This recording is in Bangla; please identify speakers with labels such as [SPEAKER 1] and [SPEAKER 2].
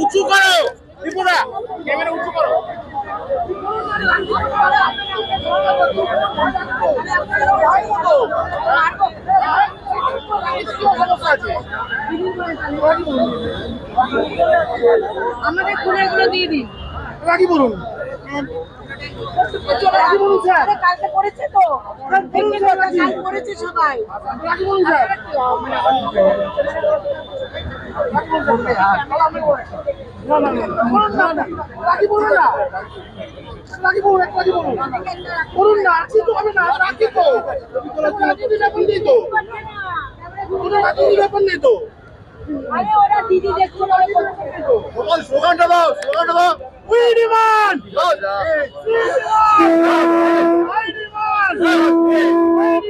[SPEAKER 1] উঁচু করো। ত্রিপুরা ক্যামেরা উঁচু করো।
[SPEAKER 2] আমাদের খুনেগুলো দিয়ে দিন।
[SPEAKER 1] রাখি বলুন।
[SPEAKER 2] কালকে
[SPEAKER 1] নেই তো
[SPEAKER 2] দিদি দেখছ।
[SPEAKER 1] স্লোগানটা দাও স্লোগানটা দাও